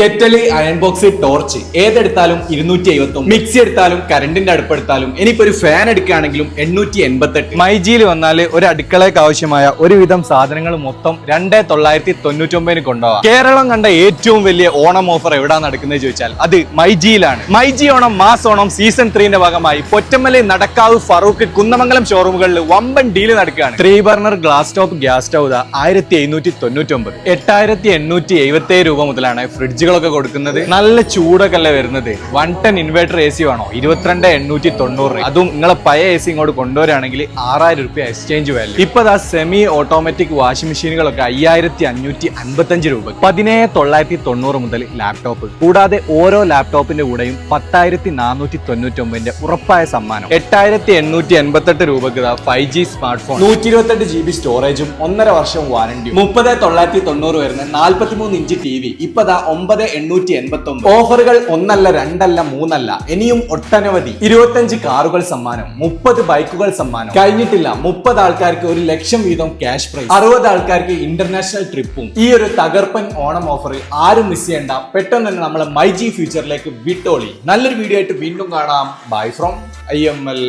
Kettle iron box torch ഏതെടുത്താലും ഇരുന്നൂറ്റി എഴുപത്തി മിക്സി എടുത്താലും കറണ്ടിന്റെ അടുപ്പെടുത്താലും ഇനിയിപ്പോ ഒരു ഫാൻ എടുക്കുകയാണെങ്കിലും എണ്ണൂറ്റി എൺപത്തെട്ട് മൈജിയിൽ വന്നാൽ ഒരു അടുക്കളയ്ക്ക് ആവശ്യമായ ഒരുവിധം സാധനങ്ങൾ മൊത്തം രണ്ടേ തൊള്ളായിരത്തി തൊണ്ണൂറ്റി ഒമ്പതിന് കൊണ്ടുപോകാം കേരളം കണ്ട ഏറ്റവും വലിയ ഓണം ഓഫർ എവിടാ നടക്കുന്നത് ചോദിച്ചാൽ അത് മൈജിയിലാണ് മൈജി ഓണം മാസ് ഓണം സീസൺ ത്രീന്റെ ഭാഗമായി പൊറ്റമ്മലി നടക്കാവ് ഫറൂഖ് കുന്നമംഗലം ഷോറൂമുകളിൽ വമ്പൻ ഡീൽ നടക്കുകയാണ്. Three burner glass top gas stove ആയിരത്തി എഴുന്നൂറ്റി തൊണ്ണൂറ്റി ഒമ്പത് എട്ടായിരത്തി എണ്ണൂറ്റി എഴുപത്തി രൂപ മുതലാണ് ഫ്രിഡ്ജുകളൊക്കെ കൊടുക്കുന്നത്. നല്ല ചൂടൊക്കെ അല്ലേ വരുന്നത്. One ten inverter A C വേണോ? ഇരുപത്തിരണ്ട് എണ്ണൂറ്റി തൊണ്ണൂറ് അതും നിങ്ങളെ പഴയ എ സി ഇങ്ങോട്ട് കൊണ്ടുവരാണെങ്കിൽ ആറായിരം രൂപ എക്സ്ചേഞ്ച് വാല്യൂ ഇപ്പൊ ആ സെമി ഓട്ടോമാറ്റിക് വാഷിംഗ് മെഷീനുകളൊക്കെ അയ്യായിരത്തി അഞ്ഞൂറ്റി അൻപത്തഞ്ച് രൂപ. പതിനേഴ് തൊള്ളായിരത്തി തൊണ്ണൂറ് മുതൽ ലാപ്ടോപ്പ് കൂടാതെ ഓരോ ലാപ്ടോപ്പിന്റെ കൂടെയും പത്തായിരത്തി നാനൂറ്റി തൊണ്ണൂറ്റി ഒമ്പതിന്റെ ഉറപ്പായ സമ്മാനം. എട്ടായിരത്തി എണ്ണൂറ്റി എൺപത്തെട്ട് രൂപക്ക് ഫൈവ് ജി സ്മാർട്ട് ഫോൺ നൂറ്റി ഇരുപത്തെട്ട് ജി ബി സ്റ്റോറേജും ഒന്നര വർഷം വാറന്റിയും മുപ്പത് തൊള്ളായിരത്തി തൊണ്ണൂറ് വരുന്ന നാൽപ്പത്തി മൂന്ന് ഇഞ്ച് ടി വി ഇപ്പതാ ഒമ്പത് എണ്ണൂറ്റി എൺപത്തി ഒമ്പത് ഓഫറുകൾ ഒന്നല്ല രണ്ടല്ല മൂന്നല്ല ഇനിയും ഒട്ടനവധി. ഇരുപത്തഞ്ച് കാറുകൾ സമ്മാനം മുപ്പത് ബൈക്കുകൾ സമ്മാനം. കഴിഞ്ഞിട്ടില്ല മുപ്പത് ആൾക്കാർക്ക് ഒരു ലക്ഷം വീതം ക്യാഷ് പ്രൈസ് അറുപത് ആൾക്കാർക്ക് ഇന്റർനാഷണൽ ട്രിപ്പും ഈ ഒരു തകർപ്പൻ ഓണം ഓഫർ ആരും മിസ് ചെയ്യേണ്ട. പെട്ടെന്ന് തന്നെ നമ്മളെ മൈ ജി ഫ്യൂച്ചറിലേക്ക് വിട്ടോളി. നല്ലൊരു വീഡിയോ ആയിട്ട് വീണ്ടും കാണാം. Bye from I M L